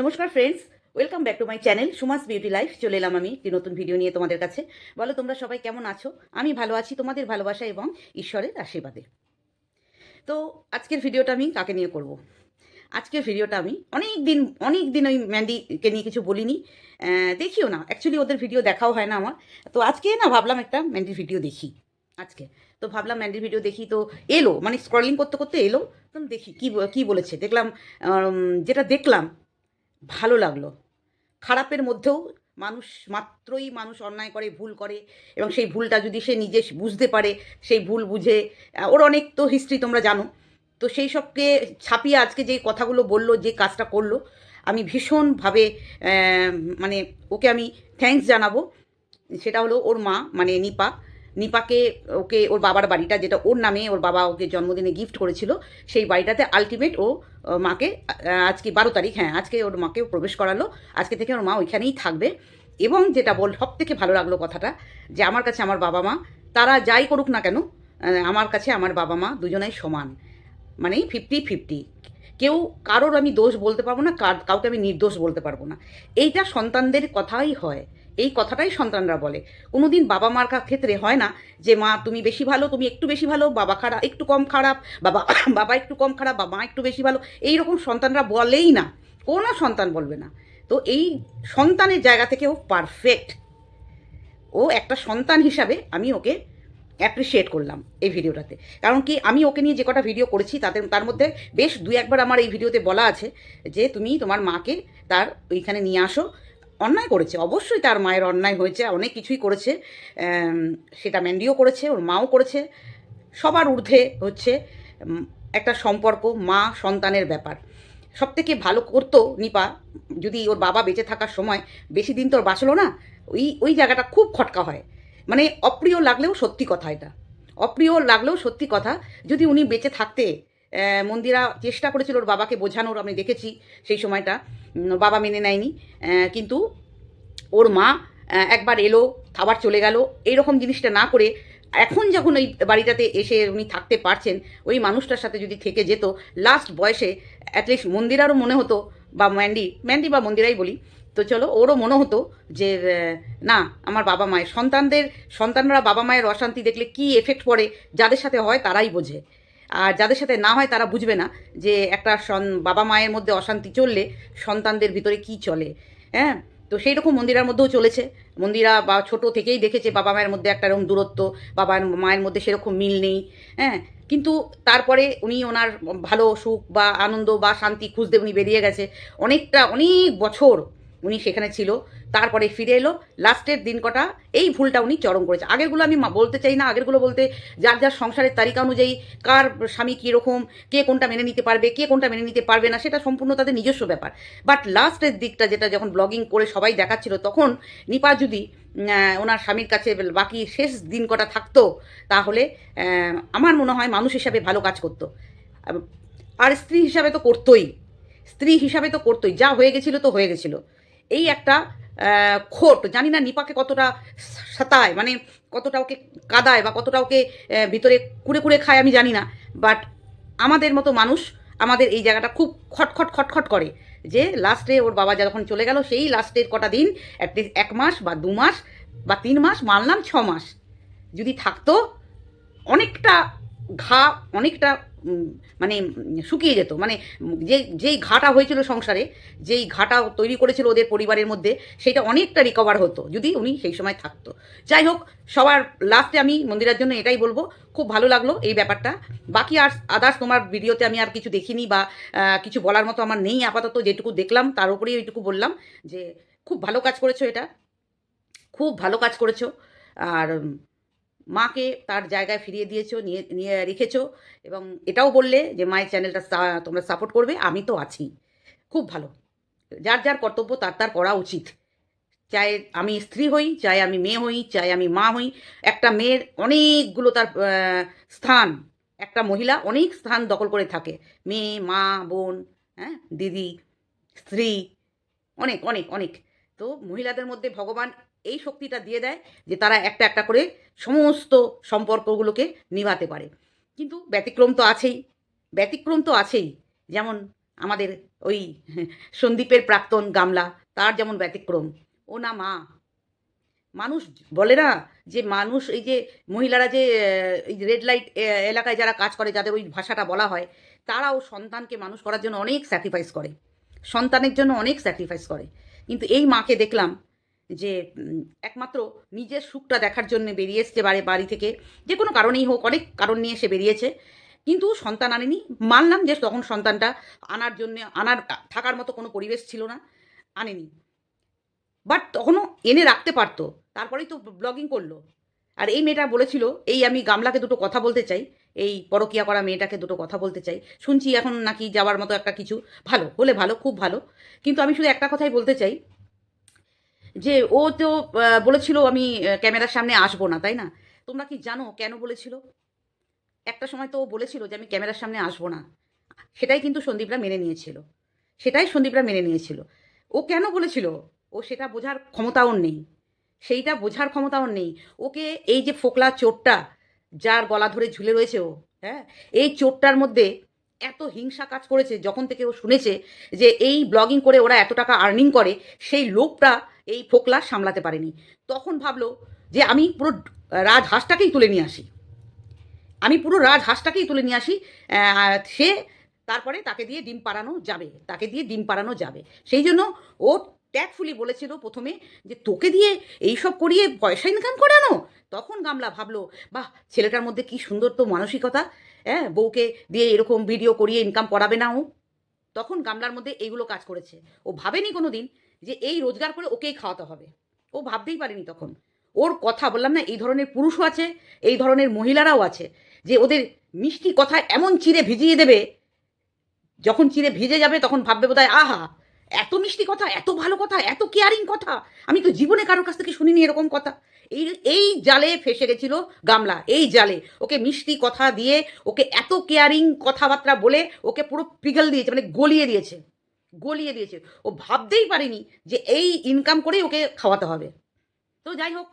নমস্কার friends welcome back to my channel Sumas beauty life চলে এলাম আমি একটি নতুন ভিডিও নিয়ে তোমাদের কাছে। বলো, তোমরা সবাই কেমন আছো? আমি ভালো আছি, তোমাদের ভালোবাসা এবং ঈশ্বরের আশীর্বাদে। তো আজকের ভিডিওটা আমি কাকে নিয়ে করব। আজকের ভিডিওটা আমি অনেক দিন অনেক দিন ওই ম্যান্ডিকে নিয়ে কিছু বলিনি। দেখিও না অ্যাকচুয়ালি ওদের ভিডিও দেখাও হয় না আমার। তো আজকে না ভাবলাম একটা ম্যান্ডির ভিডিও দেখি, আজকে। তো ভাবলাম ম্যান্ডির ভিডিও দেখি, তো এলো মানে স্ক্রলিং করতে করতে এলো। দেখি, কী কী বলেছে? দেখলাম যেটা দেখলাম ভালো লাগল। খারাপের মধ্যেও মানুষ মাত্রই মানুষ অন্যায় করে, ভুল করে এবং সেই ভুলটা যদি সে নিজে বুঝতে পারে, সেই ভুল বুঝে ওর অনেক তো হিস্ট্রি তোমরা জানো। তো সেই সবকে ছাপিয়ে আজকে যে কথাগুলো বলল, যে কাজটা করল, আমি ভীষণভাবে মানে ওকে আমি থ্যাঙ্কস জানাব। সেটা হলো ওর মা মানে নিপা নিপাকে ওকে, ওর বাবার বাড়িটা, যেটা ওর নামে ওর বাবা ওকে জন্মদিনে গিফট করেছিল, সেই বাড়িটাতে আলটিমেট ও মাকে আজকে বারো তারিখ হ্যাঁ আজকে ওর মাকে প্রবেশ করালো, আজকে থেকে ওর মা ওইখানেই থাকবে। এবং যেটা বল সব থেকে ভালো লাগল কথাটা, যে আমার কাছে আমার বাবা মা, তারা যাই করুক না কেন আমার কাছে আমার বাবা মা দুজনাই সমান। মানে ফিফটি ফিফটি কেউ কারোর আমি দোষ বলতে পারব না কাউকে আমি নির্দোষ বলতে পারব না। এইটা সন্তানদের কথাই হয়। এই কথাটাই সন্তানরা বলে। কোনোদিন বাবা মার ক্ষেত্রে হয় না যে, মা, তুমি বেশি ভালো, তুমি একটু বেশি ভালো, বাবা খারাপ একটু কম খারাপ, বাবা বাবা একটু কম খারাপ বা মা একটু বেশি ভালো। এই রকম সন্তানরা বলেই না। কোনো সন্তান বলবে না। তো এই সন্তানের জায়গা থেকে ও পারফেক্ট ও একটা সন্তান হিসাবে আমি ওকে অ্যাপ্রিসিয়েট করলাম এই ভিডিওটাতে। কারণ কি, আমি ওকে নিয়ে যে কটা ভিডিও করেছি, তাদের তার মধ্যে বেশ দু একবার আমার এই ভিডিওতে বলা আছে যে, তুমি তোমার মাকে তার ওইখানে নিয়ে আসো অন্যায় করেছে, অবশ্যই তার মায়ের অন্যায় হয়েছে, অনেক কিছুই করেছে সেটা ম্যান্ডিও করেছে, ওর মাও করেছে, সবার ঊর্ধ্বে হচ্ছে একটা সম্পর্ক, মা সন্তানের ব্যাপার। সব থেকে ভালো করতো নিপা, যদি ওর বাবা বেঁচে থাকার সময় বেশি দিন তোর বাঁচলো না, ওই ওই জায়গাটা খুব খটকা হয়। মানে অপ্রিয় লাগলেও সত্যি কথা এটা। অপ্রিয় লাগলেও সত্যি কথা, যদি উনি বেঁচে থাকতে মন্দিরা চেষ্টা করেছিল ওর বাবাকে বোঝানোর, আমি দেখেছি সেই সময়টা। বাবা মেনে নেয়নি। কিন্তু ওর মা একবার এলো আবার চলে গেল। এইরকম জিনিসটা না করে এখন যখন ওই বাড়িটাতে এসে উনি থাকতে পারছেন, ওই মানুষটার সাথে যদি থেকে যেত লাস্ট বয়সে অ্যাটলিস্ট মন্দিরারও মনে হতো, বা ম্যান্ডি ম্যান্ডি বা মন্দিরাই বলি, তো চলো ওরও মনে হতো যে না, আমার বাবা মায়ের সন্তানদের, সন্তানরা বাবা মায়ের অশান্তি দেখলে কি এফেক্ট পড়ে, যাদের সাথে হয় তারাই বোঝে। আর যাদের সাথে না হয় তারা বুঝবে না যে একটা বাবা মায়ের মধ্যে অশান্তি চললে সন্তানদের ভিতরে কি চলে হ্যাঁ? তো সেই রকম মন্দিরার মধ্যেও চলেছে। মন্দিরা বা ছোট থেকেই দেখেছে বাবা মায়ের মধ্যে একটা এরকম দূরত্ব, বাবা মায়ের মধ্যে সেরকম মিল নেই হ্যাঁ? কিন্তু তারপরে উনি ওনার ভালো সুখ বা আনন্দ বা শান্তি খুঁজতে উনি বেরিয়ে গেছে। অনেকটা, অনেক বছর উনি সেখানে ছিল। তারপরে ফিরে এলো। লাস্টের দিন কটা, এই ভুলটা উনি চরম করেছে। আগেরগুলো আমি বলতে চাই না, আগেরগুলো বলতে যার যার সংসারের তালিকা অনুযায়ী কার স্বামী কীরকম, কে কোনটা মেনে নিতে পারবে, কে কোনটা মেনে নিতে পারবে না, সেটা সম্পূর্ণ তাদের নিজস্ব ব্যাপার। বাট লাস্টের দিকটা যেটা যখন ব্লগিং করে সবাই দেখাচ্ছিল, তখন নিপা যদি ওনার স্বামীর কাছে বাকি শেষ দিন কটা থাকতো, তাহলে আমার মনে হয় মানুষ হিসাবে ভালো কাজ করতো। আর স্ত্রী হিসাবে তো করতোই। স্ত্রী হিসাবে তো করতোই। যা হয়ে গেছিল তো হয়ে গেছিল। এই একটা খোট, জানি না নিপাকে কতটা সাতায় মানে কতটা ওকে কাদায় বা কতটা ওকে ভিতরে কুড়ে কুড়ে খায় আমি জানি না বাট আমাদের মতো মানুষ আমাদের এই জায়গাটা খুব খটখট খটখট করে যে লাস্টে ওর বাবা যখন চলে গেল, সেই লাস্টের কটা দিন অ্যাটলিস্ট এক মাস বা দু মাস বা তিন মাস, মানলাম ছ মাস। যদি থাকতো, অনেকটা ঘা, অনেকটা মানে শুকিয়ে যেত। মানে যে, যেই ঘাটা হয়েছিল সংসারে, যেই ঘাটা তৈরি করেছিল ওদের পরিবারের মধ্যে, সেটা অনেকটা রিকভার হতো, যদি উনি সেই সময় থাকতো। যাই হোক, সবার লাস্টে আমি মন্দিরের জন্য এটাই বলব, খুব ভালো লাগল এই ব্যাপারটা। বাকি আর আদার্স তোমার ভিডিওতে আমি আর কিছু দেখিনি বা কিছু বলার মতো আমার নেই আপাতত, যেটুকু দেখলাম, তার উপরেই ওইটুকু বললাম যে, খুব ভালো কাজ করেছ এটা। খুব ভালো কাজ করেছ। আর মাকে তার জায়গায় ফিরিয়ে দিয়েছ, নিয়ে নিয়ে রেখেছো এবং এটাও বললে যে মায়ের চ্যানেলটা তোমরা সাপোর্ট করবে, আমি তো আছি। খুব ভালো। যার যার কর্তব্য তার তার করা উচিত। চাই আমি স্ত্রী হই, চাই আমি মেয়ে হই, চাই আমি মা হই। একটা মেয়ের অনেকগুলো তার স্থান, একটা মহিলা অনেক স্থান দখল করে থাকে। মেয়ে, মা, বোন হ্যাঁ দিদি, স্ত্রী, অনেক অনেক অনেক। তো মহিলাদের মধ্যে ভগবান এই শক্তিটা দিয়ে দেয় যে তারা একটা একটা করে সমস্ত সম্পর্কগুলোকে নিভাতে পারে। কিন্তু ব্যতিক্রম তো আছেই। ব্যতিক্রম তো আছেই। যেমন আমাদের ওই সন্দীপের প্রাক্তন গামলা, তার যেমন ব্যতিক্রম। ও না মা। মানুষ বলে না যে মানুষ এই যে মহিলারা যে রেড লাইট এলাকায় যারা কাজ করে, যাদের ওই ভাষাটা বলা হয়, তারাও সন্তানকে মানুষ করার জন্য অনেক স্যাক্রিফাইস করে। সন্তানের জন্য অনেক স্যাক্রিফাইস করে। কিন্তু এই মাকে দেখলাম যে একমাত্র নিজের সুখটা দেখার জন্য বেরিয়ে এসছে বাড়ি বাড়ি থেকে। যে কোনো কারণেই হোক, অনেক কারণ নিয়ে সে বেরিয়েছে। কিন্তু সন্তান আনেনি। মানলাম যে তখন সন্তানটা আনার জন্য, আনার থাকার মতো কোনো পরিবেশ ছিল না, আনেনি। বাট তখনও এনে রাখতে পারতো। তারপরেই তো ব্লগিং করল। আর এই মেয়েটা বলেছিল, এই আমি গামলাকে দুটো কথা বলতে চাই। এই পরকিয়া করা মেয়েটাকে দুটো কথা বলতে চাই। শুনছি এখন নাকি যাওয়ার মতো একটা কিছু। ভালো হলে ভালো, খুব ভালো। কিন্তু আমি শুধু একটা কথাই বলতে চাই। যে ও তো বলেছিল আমি ক্যামেরার সামনে আসব না, তাই না? তোমরা কি জানো কেন বলেছিল? একটা সময় তো ও বলেছিল যে আমি ক্যামেরার সামনে আসব না। সেটাই কিন্তু সন্দীপরা মেনে নিয়েছিল। সেটাই সন্দীপরা মেনে নিয়েছিল। ও কেন বলেছিল? ও সেটা বোঝার ক্ষমতা ওর নেই। সেইটা বোঝার ক্ষমতা ওর নেই। ওকে এই যে ফোকলা চোরটা, যার গলা ধরে ঝুলে রয়েছে ও হ্যাঁ? এই চোরটার মধ্যে এত হিংসা কাজ করেছে, যখন থেকে ও শুনেছে যে এই ব্লগিং করে ওরা এত টাকা আর্নিং করে, সেই লোভটা এই ফোকলা সামলাতে পারেনি। তখন ভাবলো যে আমি পুরো রাজহাঁসটাকেই তুলে নিয়ে আসি। আমি পুরো রাজহাঁসটাকেই তুলে নিয়ে আসি সে তারপরে তাকে দিয়ে ডিম পাড়ানো যাবে, তাকে দিয়ে ডিম পাড়ানো যাবে। সেই জন্য ও ট্যাগফুলি বলেছিল প্রথমে যে, তোকে দিয়ে এইসব করিয়ে পয়সা ইনকাম করানো? তখন গামলা ভাবলো, বাহ, ছেলেটার মধ্যে কি সুন্দর তো মানসিকতা। হ্যাঁ বউকে দিয়ে এরকম ভিডিও করিয়ে ইনকাম করাবে না ও। তখন গামলার মধ্যে এইগুলো কাজ করেছে। ও ভাবেনি কোনো দিন যে এই রোজগার করে ওকেই খাওয়াতে হবে। ও ভাবতেই পারেনি তখন। ওর কথা বললাম না, এই ধরনের পুরুষও আছে, এই ধরনের মহিলারাও আছে, যে ওদের মিষ্টি কথা এমন চিরে ভিজিয়ে দেবে, যখন চিরে ভিজে যাবে তখন ভাববে বোধহয়, আহা, এত মিষ্টি কথা, এত ভালো কথা, এত কেয়ারিং কথা, আমি তো জীবনে কারোর কাছ থেকে শুনিনি এরকম কথা। এই এই জালে ফেসে গেছিল গামলা, এই জালে। ওকে মিষ্টি কথা দিয়ে, ওকে এত কেয়ারিং কথাবার্তা বলে ওকে পুরো পিঘল দিয়েছে মানে গলিয়ে দিয়েছে। গলিয়ে দিয়েছে। ও ভাবতেই পারেনি যে এই ইনকাম করেই ওকে খাওয়াতে হবে। তো যাই হোক,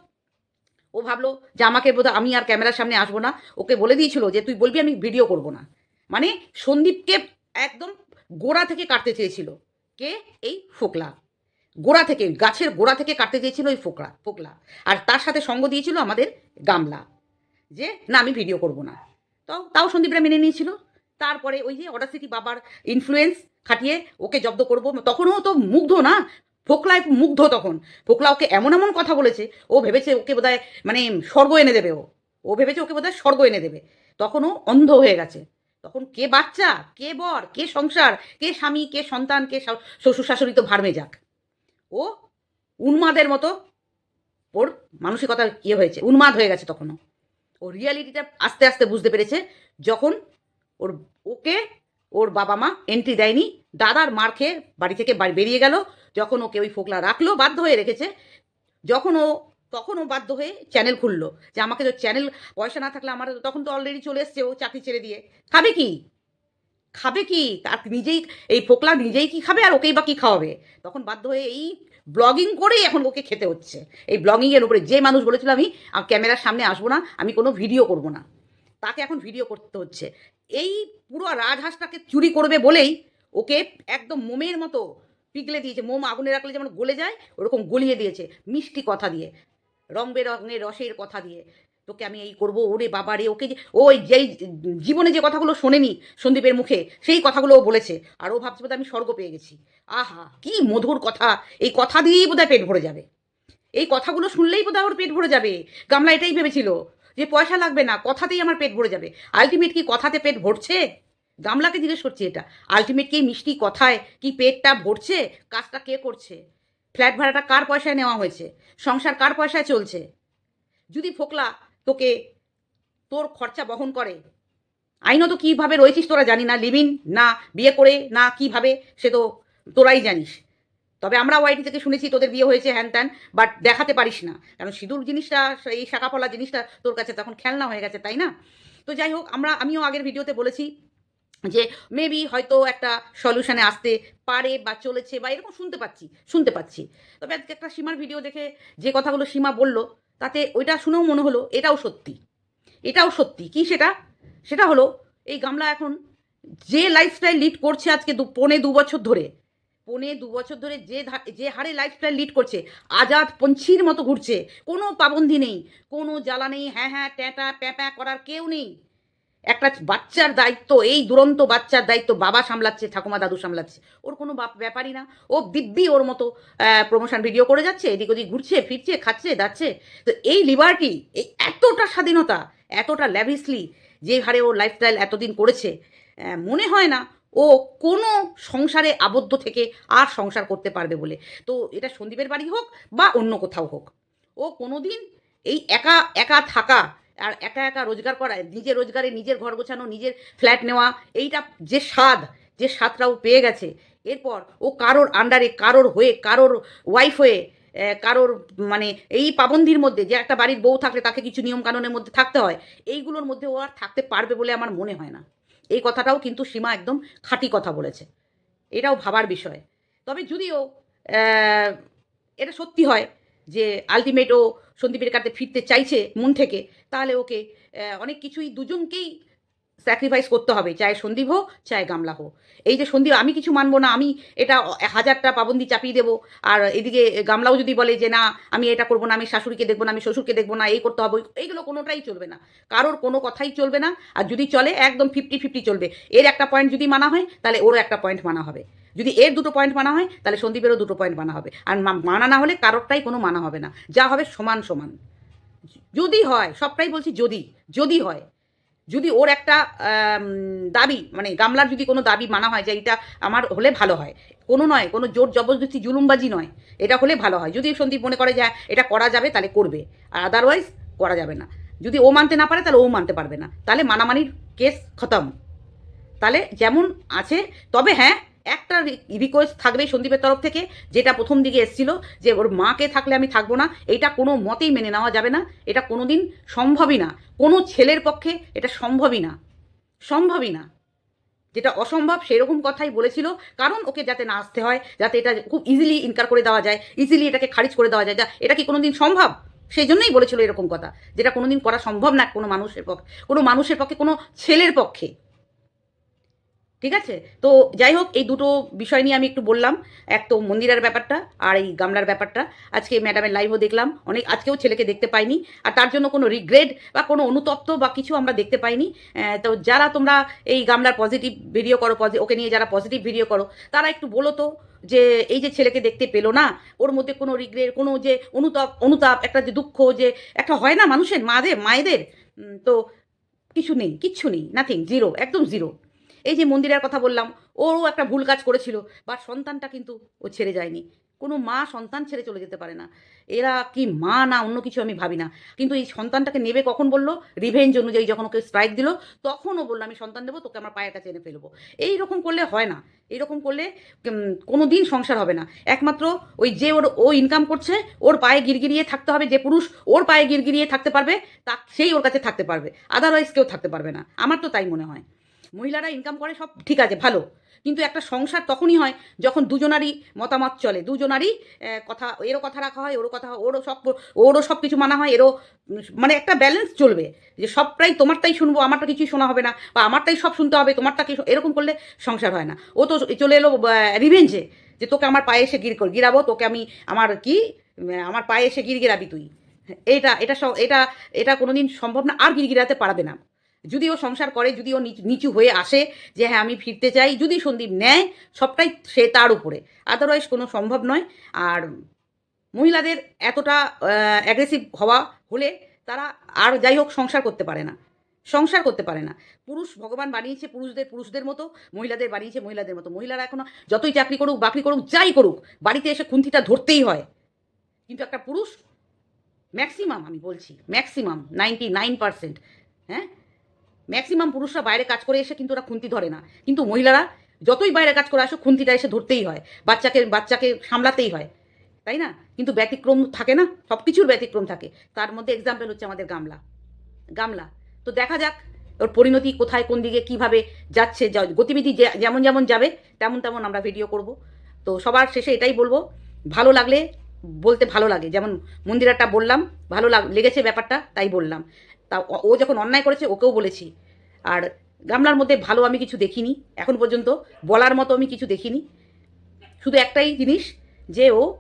ও ভাবলো যে আমাকে বোধহয় আমি আর ক্যামেরার সামনে আসব না। ওকে বলে দিয়েছিল যে, তুই বলবি আমি ভিডিও করব না। মানে সন্দীপকে একদম গোড়া থেকে কাটতে চেয়েছিল। কে? এই ফোকলা। গোড়া থেকে, গাছের গোড়া থেকে কাটতে চেয়েছিল ওই ফোকলা ফোকলা। আর তার সাথে সঙ্গ দিয়েছিল আমাদের গামলা, যে, না, আমি ভিডিও করব না। তো তাও সন্দীপরা মেনে নিয়েছিল। তারপরে ওই যে অডাসিটি বাবার ইনফ্লুয়েন্স খাটিয়ে ওকে জব্দ করব। তখনও তো মুগ্ধ না, ফোকলায় মুগ্ধ তখন। ফোকলা ওকে এমন এমন কথা বলেছে, ও ভেবেছে ওকে বোধহয় মানে স্বর্গ এনে দেবে ও। ও ভেবেছে ওকে বোধহয় স্বর্গ এনে দেবে। তখনও অন্ধ হয়ে গেছে। তখন কে বাচ্চা, কে বর, কে সংসার, কে স্বামী, কে সন্তান, কে শ্বশুর শাশুড়ি তো ভারমে যাক। ও উন্মাদের মতো ওর মানসিকতা ইয়ে হয়েছে, উন্মাদ হয়ে গেছে তখনও। ও রিয়ালিটিটা আস্তে আস্তে বুঝতে পেরেছে, যখন ওর, ওকে ওর বাবা মা এন্ট্রি দেয়নি। দাদার মার খেয়ে বাড়ি থেকে বেরিয়ে গেল। যখন ওকে ওই ফোকলা রাখল, বাধ্য হয়ে রেখেছে। যখন ও, তখন ও বাধ্য হয়ে চ্যানেল খুললো যে আমাকে তো চ্যানেল পয়সা না থাকলে আমার তখন তো অলরেডি চলে এসছে ও চাকরি ছেড়ে দিয়ে। খাবে কি? খাবে কি? তার নিজেই, এই ফোকলা নিজেই কি খাবে আর ওকেই বা কি খাওয়াবে? তখন বাধ্য হয়ে এই ব্লগিং করেই এখন ওকে খেতে হচ্ছে। এই ব্লগিংয়ের উপরে যে মানুষ বলেছিল আমি ক্যামেরার সামনে আসব না, আমি কোনো ভিডিও করব না। তাকে এখন ভিডিও করতে হচ্ছে। এই পুরো রাজহাঁসটাকে চুরি করবে বলেই ওকে একদম মোমের মতো পিগলে দিয়েছে। মোম আগুনে রাখলে যেমন গলে যায়, ওরকম গলিয়ে দিয়েছে মিষ্টি কথা দিয়ে রং বেরঙের রসের কথা দিয়ে। তোকে আমি এই করব, ওরে বাবা রে, ওকে যে ওই যেই জীবনে যে কথাগুলো শোনেনি সন্দীপের মুখে, সেই কথাগুলো ও বলেছে। আর ও ভাবছে বোধহয় আমি স্বর্গ পেয়ে গেছি। আহা, কি মধুর কথা। এই কথা দিয়েই বোধহয় পেট ভরে যাবে। এই কথাগুলো শুনলেই বোধহয় ওর পেট ভরে যাবে। গামলা এটাই ভেবেছিল। যে পয়সা লাগবে না, কথাতেই আমার পেট ভরে যাবে। আলটিমেট কি কথাতে পেট ভরছে? গামলাকে জিজ্ঞেস করছি এটা। আলটিমেট কি মিষ্টি কথায় কি পেটটা ভরছে? কাজটা কে করছে? ফ্ল্যাট ভাড়াটা কার পয়সায় নেওয়া হয়েছে? সংসার কার পয়সায় চলছে? যদি ফোকলা তোকে তোর খরচা বহন করে আইনত কীভাবে রয়েছিস তোরা জানি না, লিভিন না, বিয়ে করে না কীভাবে, সে তো তোরাই জানিস। তবে আমরা ওয়াইটি থেকে শুনেছি তোদের বিয়ে হয়েছে, হ্যান ত্যান বাট দেখাতে পারিস না। কারণ সিঁদুর জিনিসটা এই শাকাপলা জিনিসটা তোর কাছে তখন খেলনা হয়ে গেছে, তাই না? তো যাই হোক, আমরা, আমিও আগের ভিডিওতে বলেছি যে মেবি হয়তো একটা সলিউশনে আসতে পারে বা চলেছে বা এরকম শুনতে পাচ্ছি শুনতে পাচ্ছি। তবে আজকে একটা সীমার ভিডিও দেখে যে কথাগুলো সীমা বলল, তাতে ওইটা শুনেও মনে হলো, এটাও সত্যি। এটাও সত্যি। কি সেটা? সেটা হলো, এই গামলা এখন যে লাইফস্টাইল লিড করছে আজকে দু, পৌনে দু বছর ধরে পৌনে দু বছর ধরে যে যে হারে লাইফস্টাইল লিড করছে, আজাদ পঞ্ছির মতো ঘুরছে। কোনো পাবন্দি নেই, কোনো জ্বালা নেই হ্যাঁ হ্যাঁ ট্যাঁটা প্যাঁপা করার কেউ নেই। একটা বাচ্চার দায়িত্ব, এই দুরন্ত বাচ্চার দায়িত্ব বাবা সামলাচ্ছে, ঠাকুমা দাদু সামলাচ্ছে। ওর কোনো ব্যাপারই না। ও দিব্যি ওর মতো প্রমোশন ভিডিও করে যাচ্ছে, এদিক ওদিক ঘুরছে, ফিরছে, খাচ্ছে যাচ্ছে তো এই লিবার্টি এই এতটা স্বাধীনতা, এতটা ল্যাভিসলি যে হারে ও লাইফস্টাইল এতদিন করেছে মনে হয় না ও কোনো সংসারে আবদ্ধ থেকে আর সংসার করতে পারবে বলে। তো এটা সন্দীপের বাড়ি হোক বা অন্য কোথাও হোক। ও কোনোদিন এই একা একা থাকা আর একা একা রোজগার করা, নিজের রোজগারে নিজের ঘর গোছানো, নিজের ফ্ল্যাট নেওয়া, এইটা যে স্বাদ, যে স্বাদটা ও পেয়ে গেছে, এরপর ও কারোর আন্ডারে কারোর হয়ে, কারোর ওয়াইফ হয়ে কারোর মানে এই পাবন্দির মধ্যে যে একটা বাড়ির বউ থাকলে তাকে কিছু নিয়ম কানুনের মধ্যে থাকতে হয়, এইগুলোর মধ্যে ও আর থাকতে পারবে বলে আমার মনে হয় না। এই কথাটাও কিন্তু সীমা একদম খাঁটি কথা বলেছে। এটাও ভাবার বিষয়। তবে যদিও এটা সত্যি হয় যে আলটিমেট ও সন্দীপের কাছে ফিরতে চাইছে মন থেকে, তাহলে ওকে অনেক কিছুই দুজনকেই স্যাক্রিফাইস করতে হবে চাই সন্দীপ হোক চাই গামলা হোক। এই যে সন্দীপ, আমি কিছু মানবো না, আমি এটা হাজারটা পাবন্দি চাপিয়ে দেবো। আর এদিকে গামলাও যদি বলে যে, না, আমি এটা করব না, আমি শাশুড়িকে দেখব না, আমি শ্বশুরকে দেখব না, এই করতে হবে এইগুলো কোনোটাই চলবে না। কারোর কোনো কথাই চলবে না, আর যদি চলে, একদম ফিফটি ফিফটি চলবে। এর একটা পয়েন্ট যদি মানা হয়, তাহলে ওরও একটা পয়েন্ট মানা হবে। যদি এর দুটো পয়েন্ট মানা হয়, তাহলে সন্দীপেরও দুটো পয়েন্ট মানা হবে। আর মানা না হলে কারোরটাই কোনো মানা হবে না। যা হবে সমান সমান। যদি হয়, সবটাই বলছি যদি যদি হয় যদি ওর একটা দাবি মানে গামলার যদি কোনো দাবি মানা হয় যে এটা আমার হলে ভালো হয় কোনো নয় কোনো জোর জবরদস্তি জুলুমবাজি নয় এটা হলে ভালো হয়। যদি সন্দীপ মনে করে যে হ্যাঁ, এটা করা যাবে তাহলে করবে আর আদারওয়াইজ করা যাবে না। যদি ও মানতে না পারে তাহলে ও মানতে পারবে না। তাহলে মানামানির কেস খতম। তাহলে যেমন আছে তবে হ্যাঁ একটা রিকোয়েস্ট থাকবে সন্দীপের তরফ থেকে, যেটা প্রথম দিকে এসেছিল, যে ওর মাকে থাকলে আমি থাকব না, এটা কোনো মতেই মেনে নেওয়া যাবে না, এটা কোনো দিন সম্ভবই না, কোনো ছেলের পক্ষে এটা সম্ভবই না সম্ভবই না। যেটা অসম্ভব সেরকম কথাই বলেছিল, কারণ ওকে যাতে না আসতে হয়, যাতে এটা খুব ইজিলি ইনকার করে দেওয়া যায় ইজিলি এটাকে খারিজ করে দেওয়া যায়, যা, এটা কি কোনো দিন সম্ভব? সেই জন্যই বলেছিল এরকম কথা, যেটা কোনোদিন করা সম্ভব না কোনো মানুষের পক্ষে, কোনো মানুষের পক্ষে, কোনো ছেলের পক্ষে। ঠিক আছে? তো যাই হোক, এই দুটো বিষয় নিয়ে আমি একটু বললাম। এক তো মন্দিরের ব্যাপারটা আর এই গামলার ব্যাপারটা। আজকে ম্যাডামের লাইভও দেখলাম। অনেক আজকেও ছেলেকে দেখতে পাইনি। আর তার জন্য কোনো রিগ্রেট বা কোনো অনুতপ্ত বা কিছু আমরা দেখতে পাইনি। তো যারা তোমরা এই গামলার পজিটিভ ভিডিও করো ওকে নিয়ে যারা পজিটিভ ভিডিও করো, তারা একটু বলো তো যে এই যে ছেলেকে দেখতে পেল না, ওর মধ্যে কোনো রিগ্রেট কোনো যে অনুতাপ অনুতাপ, একটা যে দুঃখ যে একটা হয় না মানুষের, মাদের মায়েদের? তো কিছু নেই, কিচ্ছু নেই নাথিং জিরো একদম জিরো এই যে মন্দিরের কথা বললাম, ওরও একটা ভুল কাজ করেছিল, বা সন্তানটা কিন্তু ও ছেড়ে যায়নি। কোনো মা সন্তান ছেড়ে চলে যেতে পারে না। এরা কি মা না, অন্য কিছু আমি ভাবি না। কিন্তু এই সন্তানটাকে নেবে কখন বলল? রিভেঞ্জ অনুযায়ী যখন ওকে স্ট্রাইক দিল তখনও বলল, আমি সন্তান দেবো, তোকে আমার পায়ের কাছে এনে ফেলব। এই রকম করলে হয় না। এইরকম করলে কোনো দিন সংসার হবে না। একমাত্র ওই যে ওর, ও ইনকাম করছে, ওর পায়ে গিরগিরিয়ে থাকতে হবে, যে পুরুষ ওর পায়ে গিরগিরিয়ে থাকতে পারবে, তা সেই ওর কাছে থাকতে পারবে। আদারওয়াইজ কেউ থাকতে পারবে না। আমার তো তাই মনে হয়। মহিলারা ইনকাম করে সব ঠিক আছে, ভালো। কিন্তু একটা সংসার তখনই হয় যখন দুজনারই মতামত চলে। দুজনারই কথা, এরও কথা রাখা হয়, ওরও কথা, ওরও সব ওরও সব কিছু মানা হয়, এরও মানে একটা ব্যালেন্স চলবে। যে সবটাই তোমারটাই শুনব, আমারটা কিছুই শোনা হবে না, বা আমারটাই সব শুনতে হবে তোমারটা কি এরকম করলে সংসার হয় না। ও তো চলে এলো রিভেঞ্জে যে তোকে আমার পায়ে এসে গির গিরাবো, তোকে আমি আমার কি আমার পায়ে এসে গির গিরাবি তুই। এটা এটা এটা এটা কোনোদিন সম্ভব না, আর গির গিরাতে পারবে না। যদি ও সংসার করে যদি ও নিচু- হয়ে আসে যে হ্যাঁ আমি ফিরতে চাই, যদি সন্দীপ নেয়, সবটাই সে তার উপরে। আদারওয়াইজ কোনো সম্ভব নয়। আর মহিলাদের এতটা অ্যাগ্রেসিভ হওয়া হলে তারা আর যাই হোক সংসার করতে পারে না। সংসার করতে পারে না। পুরুষ ভগবান বানিয়েছে পুরুষদের পুরুষদের মতো, মহিলাদের বানিয়েছে মহিলাদের মতো। মহিলারা এখনও যতই চাকরি করুক, বাকরি করুক, যাই করুক, বাড়িতে এসে খুন্তিটা ধরতেই হয়। কিন্তু একটা পুরুষ ম্যাক্সিমাম আমি বলছি ম্যাক্সিমাম নাইনটি নাইন পার্সেন্ট হ্যাঁ? ম্যাক্সিমাম পুরুষরা বাইরে কাজ করে এসে কিন্তু ওরা খুন্তি ধরে না। কিন্তু মহিলারা যতই বাইরে কাজ করে আসো খুন্তিটা এসে ধরতেই হয়। বাচ্চাকে বাচ্চাকে সামলাতেই হয়। তাই না? কিন্তু ব্যতিক্রম থাকে না? সব কিছুর ব্যতিক্রম থাকে। তার মধ্যে এক্সাম্পল হচ্ছে আমাদের গামলা। গামলা। তো দেখা যাক ওর পরিণতি কোথায়, কোন দিকে, কীভাবে যাচ্ছে গতিবিধি যেমন যেমন যাবে, তেমন তেমন আমরা ভিডিও করব। তো সবার শেষে এটাই বলব, ভালো লাগলে বলতে ভালো লাগে। যেমন মন্দিরাটা বললাম, ভালো লাগ, লেগেছে ব্যাপারটা, তাই বললাম। তা ও- যখন অন্যায় করেছে, ওকেও বলেছি। আর গামলার মধ্যে ভালো আমি কিছু দেখিনি, এখন পর্যন্ত বলার মতো আমি কিছু দেখিনি। শুধু একটাই জিনিস যে ও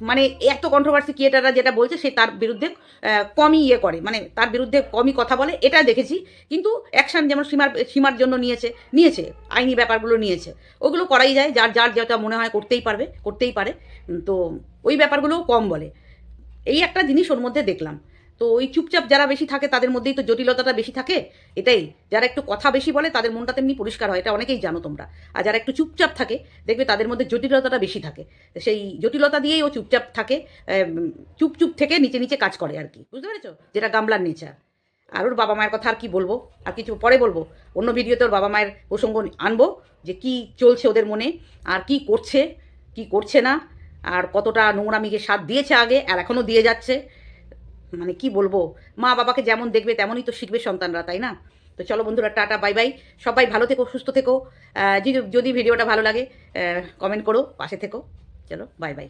মানে এত কন্ট্রোভার্সি ক্রিয়েটাররা যেটা বলছে, সে তার বিরুদ্ধে কমই ইয়ে করে। মানে তার বিরুদ্ধে কমই কথা বলে, এটা দেখেছি। কিন্তু অ্যাকশন যেমন সীমার সীমার জন্য নিয়েছে নিয়েছে, আইনি ব্যাপারগুলো নিয়েছে। ওগুলো করাই যায়, যার যার যেটা মনে হয় করতেই পারবে, করতেই পারে। তো ওই ব্যাপারগুলোও কম বলে। এই একটা জিনিস ওর মধ্যে দেখলাম। তো ওই চুপচাপ যারা বেশি থাকে, তাদের মধ্যেই তো জটিলতাটা বেশি থাকে। এটাই, যারা একটু কথা বেশি বলে, তাদের মনটা তেমনি পরিষ্কার হয়, এটা অনেকেই জানো তোমরা। আর যারা একটু চুপচাপ থাকে, দেখবে তাদের মধ্যে জটিলতাটা বেশি থাকে। সেই জটিলতা দিয়েই ও চুপচাপ থাকে চুপ চুপ থেকে নিচে নিচে কাজ করে আর কি। বুঝতে পেরেছ? যেটা গামলার নেচার। আর ওর বাবা মায়ের কথা আর কি বলব? আর কিছু পরে বলব? অন্য ভিডিওতে ওর বাবা মায়ের প্রসঙ্গ আনব, যে কি চলছে ওদের মনে, আর কি করছে কি করছে না আর কতটা নোংরামিকে সাথ দিয়েছে আগে আর এখনও দিয়ে যাচ্ছে। মানে কি বলব? মা বাবাকে যেমন দেখবে তেমনই তো শিখবে সন্তানরা, তাই না? তো চলো বন্ধুরা, টাটা, বাই বাই। সবাই ভালো থেকো, সুস্থ থেকো। যদি যদি ভিডিওটা ভালো লাগে কমেন্ট করো, পাশে থেকো। চলো, বাই বাই।